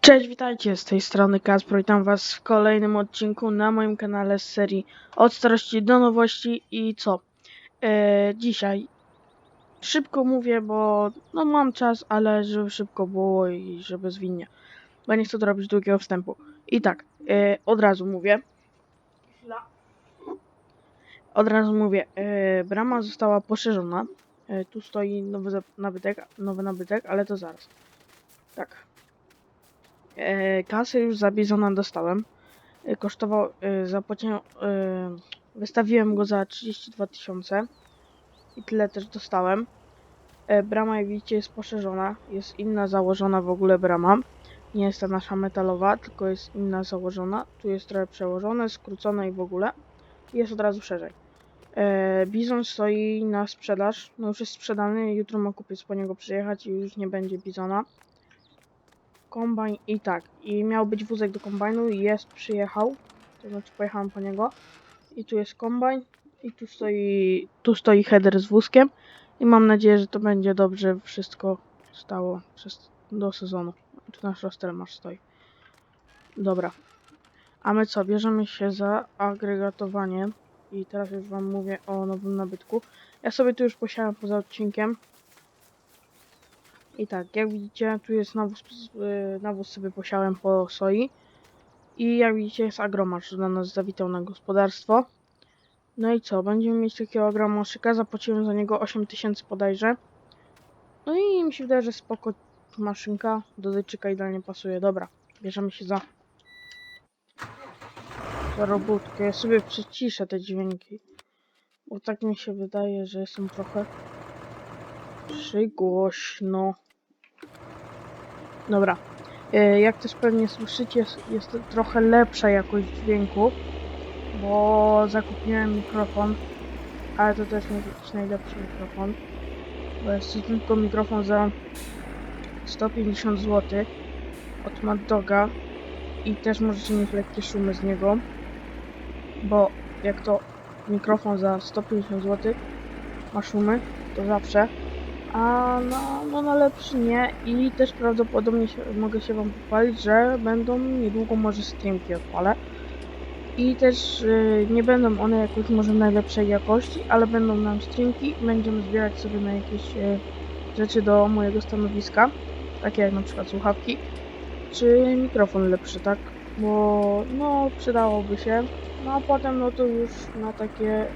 Cześć, witajcie, z tej strony Kasper, witam was w kolejnym odcinku na moim kanale z serii Od starości do nowości i co? E, dzisiaj szybko mówię, bo no mam czas, ale żeby szybko było i żeby zwinnie, bo nie chcę tu robić długiego wstępu. I tak, e, od razu mówię. Od razu mówię, e, brama została poszerzona. Tu stoi nowy nabytek, nowy nabytek, ale to zaraz. Tak. E, kasę już za bizona dostałem. E, kosztował, e, zapłaciłem, wystawiłem go za 32 tysiące i tyle też dostałem. Brama jak widzicie jest poszerzona, jest inna założona w ogóle brama. Nie jest ta nasza metalowa, tylko jest inna założona. Tu jest trochę przełożone, skrócone i w ogóle. Jest od razu szerzej. Bizon stoi na sprzedaż, no już jest sprzedany, jutro ma kupiec po niego przyjechać i już nie będzie bizona kombajn i tak. I miał być wózek do kombajnu i jest, przyjechał. To znaczy pojechałem po niego. I tu jest kombajn. I tu stoi, tu stoi header z wózkiem. I mam nadzieję, że to będzie dobrze wszystko stało przez, do sezonu. Tu nasz Rostelmasz stoi. Dobra. A my co? Bierzemy się za agregatowanie. I teraz już wam mówię o nowym nabytku. Ja sobie tu już posiadam poza odcinkiem. I tak, jak widzicie, tu jest nawóz, y, nawóz sobie posiałem po soi. I jak widzicie, jest agromarz, do nas zawitał na gospodarstwo. No i co, będziemy mieć takiego agromaszyka, zapłaciłem za niego 8000 bodajże. No i mi się wydaje, że spoko maszynka, do dojczyka idealnie pasuje. Dobra, bierzemy się za, robótkę. Ja sobie przyciszę te dźwięki, bo tak mi się wydaje, że są trochę przygłośno. Dobra. E, Jak też pewnie słyszycie, jest- jest trochę lepsza jakość dźwięku, bo zakupiłem mikrofon, ale to też nie jakiś najlepszy mikrofon, bo jest to tylko mikrofon za 150 zł od Mad Doga i też możecie mieć lekkie szumy z niego, bo jak to mikrofon za 150 zł ma szumy, to zawsze a no, no na lepszy nie. I też prawdopodobnie się, mogę się wam pochwalić, że będą niedługo może streamki odpalę. I też y, nie będą one jakoś może najlepszej jakości, ale będą nam streamki będziemy zbierać sobie na jakieś y, rzeczy do mojego stanowiska, takie jak na przykład słuchawki czy mikrofon lepszy, tak? Bo no przydałoby się, no a potem no to już na takie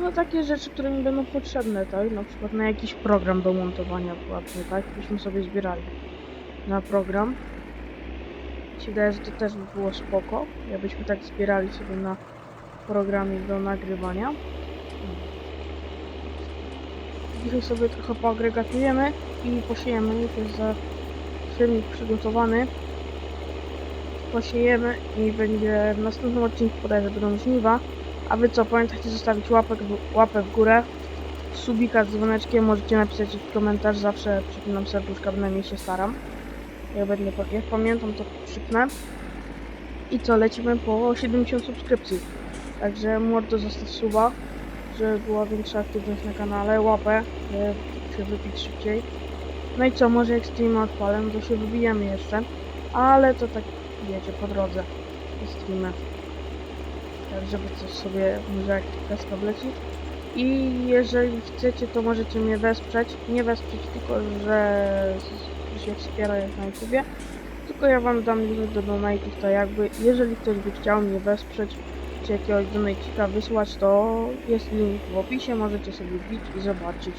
no takie rzeczy, które mi będą potrzebne, tak? Na przykład na jakiś program do montowania właśnie, tak? Byśmy sobie zbierali na program. Się wydaje, że to też by było spoko, jakbyśmy tak zbierali sobie na programie do nagrywania. Dzisiaj sobie trochę poagregatujemy i posiejemy, już jest za filmik przygotowany. Posiejemy i będzie w następnym odcinku bodajże będą żniwa. A wy co, pamiętajcie zostawić łapek, łapę w górę, subika z dzwoneczkiem, możecie napisać komentarz, zawsze przypinam serduszka, bynajmniej się staram. Jak będę, jak pamiętam to przypnę. I co, lecimy po 70 subskrypcji. Także mordo zostaw suba, żeby była większa aktywność na kanale, łapę, żeby się wybić szybciej. No i co, może jak streamy odpalę, no to się wybijemy jeszcze, ale to tak wiecie, po drodze, streamy żeby coś sobie może jakiś test oblecić. I jeżeli chcecie, to możecie mnie wesprzeć. Nie wesprzeć tylko, że się wspiera jak na YouTubie, tylko ja wam dam link do donate'ów, to jakby, jeżeli ktoś by chciał mnie wesprzeć, czy jakiegoś donate'ika wysłać, to jest link w opisie, możecie sobie wbić i zobaczyć.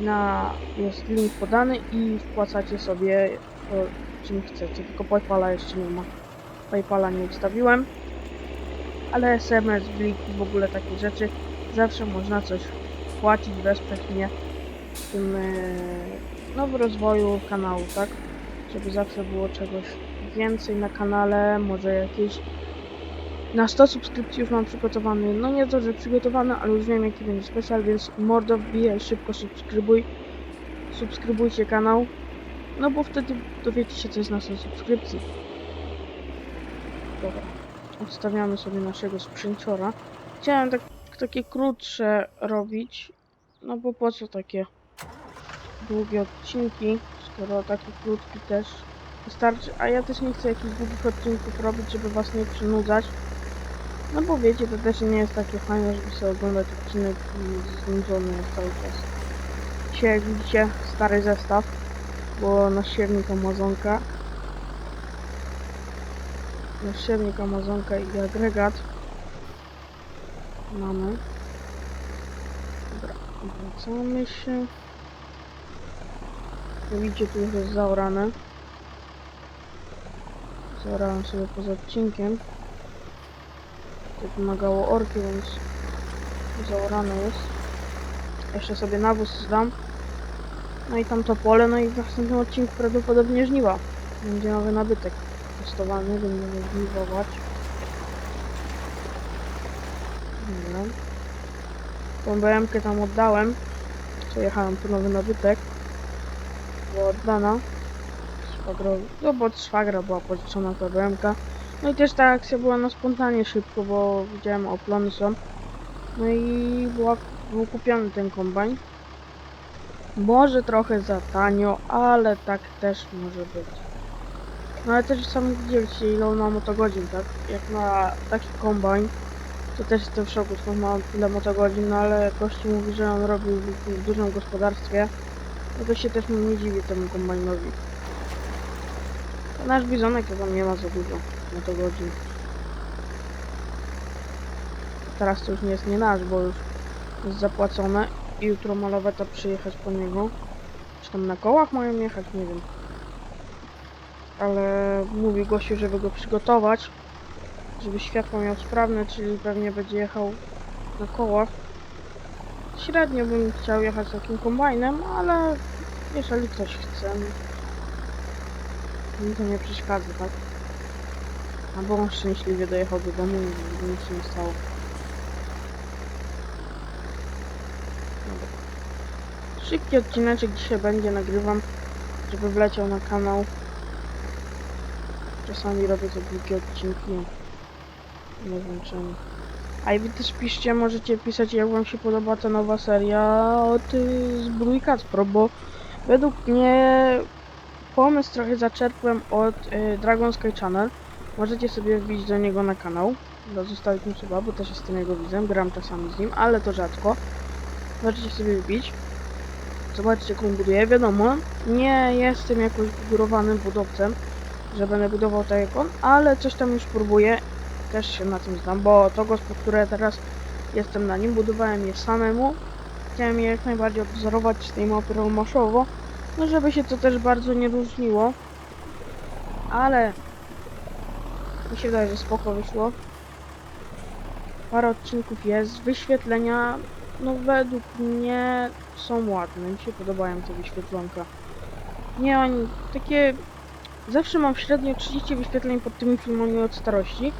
Na, jest link podany i wpłacacie sobie to, czym chcecie, tylko Paypala jeszcze nie ma. Paypala nie ustawiłem ale SMS, bliki, w ogóle takie rzeczy, zawsze można coś płacić, wesprzeć mnie w tym, e, no w rozwoju kanału, tak? Żeby zawsze było czegoś więcej na kanale, może jakieś na 100 subskrypcji już mam przygotowany, no nie to, że przygotowany, ale już wiem jaki będzie specjal, więc mordo wbijaj, szybko subskrybuj, subskrybujcie kanał, no bo wtedy dowiecie się co jest na 100 subskrypcji. Dobra odstawiamy sobie naszego sprzęciora. Chciałem tak, takie krótsze robić, no bo po co takie długie odcinki, skoro taki krótki też Wystarczy, a ja też nie chcę jakichś długich odcinków robić, żeby was nie przynudzać. No bo wiecie, to też nie jest takie fajne, żeby sobie oglądać odcinek znudzony cały czas. Dzisiaj jak widzicie stary zestaw, bo na siewnik Amazonka. Na siewnik Amazonka i agregat mamy. Dobra, wracamy się. Widzicie, tu już jest zaorane. Zaorałem sobie poza odcinkiem. To wymagało orki, więc zaorane jest. Jeszcze sobie nawóz zdam. No i tam to pole, no i w następnym odcinku prawdopodobnie żniwa. Będzie nowy nabytek testowany, będziemy żniwować. Dobra. Tą BM-kę tam oddałem, co jechałem po nowy nabytek. Była oddana szwagrowi. No bo od szwagra była pożyczona ta BM-ka. No i też ta akcja była na spontanie szybko, bo widziałem oplony są. No i była, był kupiony ten kombajn. Może trochę za tanio, ale tak też może być. No ale też sami widzieliście ile on ma motogodzin, tak? Jak na taki kombajn, to też jestem w szoku, skąd ma tyle motogodzin, no ale gości mówi, że on robił w, dużym gospodarstwie. No to się też nie dziwi temu kombajnowi. To nasz bizonek to nie ma za dużo motogodzin. Teraz to już nie jest nie nasz, bo już jest zapłacone i jutro ma laweta przyjechać po niego. Czy tam na kołach mają jechać, nie wiem. Ale mówi gościu, żeby go przygotować, żeby światło miał sprawne, czyli pewnie będzie jechał na kołach. Średnio bym chciał jechać takim kombajnem, ale jeżeli ktoś chce, no mi to nie przeszkadza, tak? Albo on szczęśliwie dojechał do domu i nic się nie stało. Szybki odcineczek dzisiaj będzie, nagrywam, żeby wleciał na kanał. Czasami robię te długie odcinki. Nie wiem czemu. A i wy też piszcie, możecie pisać jak wam się podoba ta nowa seria od y, Zbrój Kacpro, bo według mnie pomysł trochę zaczerpłem od y, Dragon Sky Channel. Możecie sobie wbić do niego na kanał, do zostawić mu suba, bo też jestem jego widzem, gram czasami z nim, ale to rzadko. Możecie sobie wbić. Zobaczcie, jaką buduję. Wiadomo, nie jestem jakoś wygórowanym budowcem, że będę budował tak jak on, ale coś tam już próbuję. Też się na tym znam, bo to gospo, które teraz jestem na nim, budowałem je samemu. Chciałem je jak najbardziej odwzorować z tej mapy maszowo, no żeby się to też bardzo nie różniło. Ale mi się wydaje, że spoko wyszło. Parę odcinków jest. Wyświetlenia, no według mnie są ładne. Mi się podobają te wyświetlanka. Nie, oni takie... Zawsze mam średnio 30 wyświetleń pod tymi filmami od starości,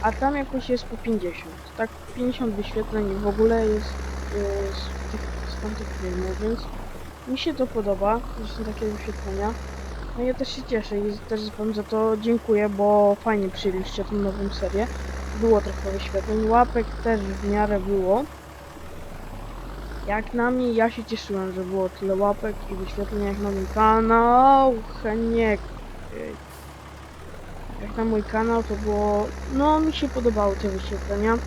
a tam jakoś jest po 50. Tak 50 wyświetleń w ogóle jest yy, z, tych, z tamtych filmów, więc mi się to podoba, że są takie wyświetlenia. No ja też się cieszę i też wam za to dziękuję, bo fajnie przyjęliście tą nową serię. Było trochę wyświetleń, łapek też w miarę było. Jak na mnie, ja się cieszyłem, że było tyle łapek i wyświetleń jak na mój kanał. Heniek. Jak na mój kanał to było... No, mi się podobały te wyświetlenia.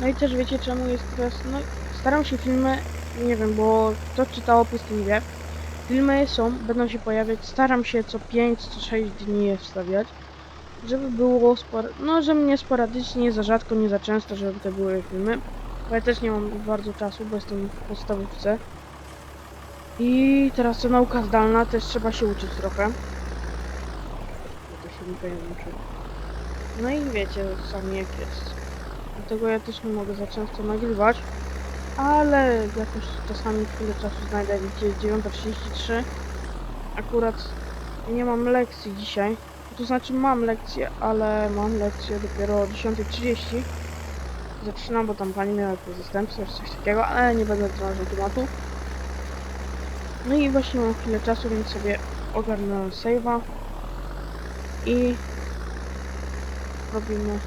No i też wiecie czemu jest teraz... No, staram się filmy, nie wiem, bo to czyta opis to nie wie. Filmy są, będą się pojawiać, staram się co 5, co 6 dni je wstawiać. Żeby było spor... No, że mnie sporadycznie, nie za rzadko, nie za często, żeby to były filmy. Bo ja też nie mam bardzo czasu, bo jestem w podstawówce. I teraz to nauka zdalna, też trzeba się uczyć trochę. No i wiecie sami jak jest. Dlatego ja też nie mogę za często nagrywać. Ale jakoś czasami chwilę czasu znajdę, widzicie, 9.33. Akurat nie mam lekcji dzisiaj. To znaczy mam lekcję, ale mam lekcję dopiero o 10.30 zaczynam, bo tam pani miała jakieś zastępstwo czy coś takiego, ale nie będę drążył tematu. No i właśnie mam chwilę czasu, więc sobie ogarnę save'a i robimy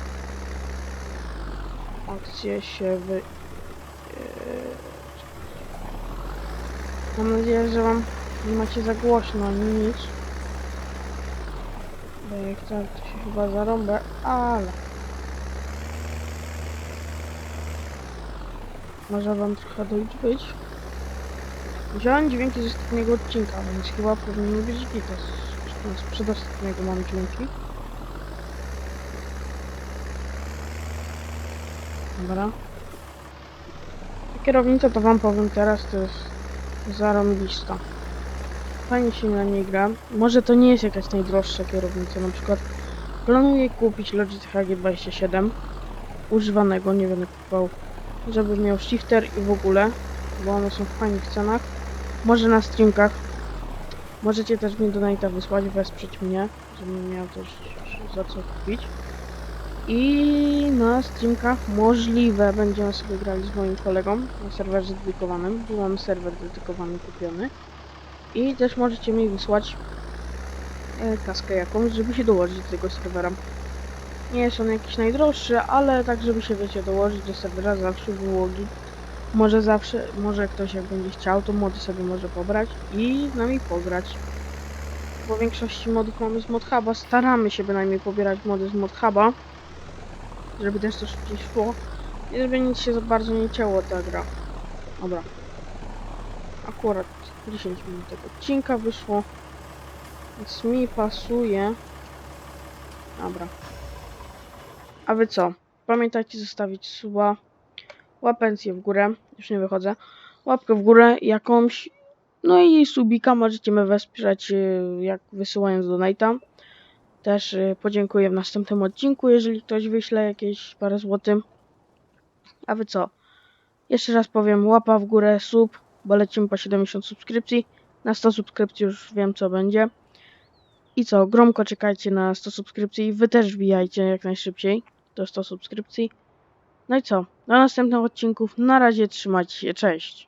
akcję się wy... Yy, Mam nadzieję, że wam nie macie za głośno ani nic. Jak tak, to się chyba zarąbę, ale... Może wam trochę dojść być. Wziąłem dźwięki z ostatniego odcinka, więc chyba powinien być gitas. Z przedostatniego mam dźwięki. Dobra. Kierownica to wam powiem teraz, to jest zarąbista. Fajnie się na niej gra. Może to nie jest jakaś najdroższa kierownica, na przykład planuję kupić Logitech G27 używanego, nie będę kupował, żeby miał shifter i w ogóle, bo one są w fajnych cenach. Może na streamkach. Możecie też mi donate'a wysłać, wesprzeć mnie, żebym miał też za co kupić. I na streamkach możliwe będziemy sobie grali z moim kolegą na serwerze dedykowanym, bo mamy serwer dedykowany kupiony. I też możecie mi wysłać e, kaskę jakąś, żeby się dołożyć do tego serwera. Nie jest on jakiś najdroższy, ale tak żeby się wiecie dołożyć do serwera zawsze było git. Może zawsze, może ktoś jak będzie chciał, to mody sobie może pobrać i z nami pograć. Bo w większości modów mamy z ModHuba, staramy się bynajmniej pobierać mody z ModHuba, żeby też to szybciej szło i żeby nic się za bardzo nie cięło ta gra. Dobra. Akurat 10 minut tego odcinka wyszło, więc mi pasuje. Dobra. A wy co? Pamiętajcie zostawić suba, łapencję w górę, już nie wychodzę, łapkę w górę jakąś, no i subika możecie mnie wesprzeć, y, jak wysyłając donate'a. Też y, podziękuję w następnym odcinku, jeżeli ktoś wyśle jakieś parę złotym. A wy co? Jeszcze raz powiem, łapa w górę, sub, bo lecimy po 70 subskrypcji. Na 100 subskrypcji już wiem co będzie. I co, gromko czekajcie na 100 subskrypcji. Wy też wbijajcie jak najszybciej do 100 subskrypcji. No i co, do następnych odcinków. Na razie trzymajcie się, cześć.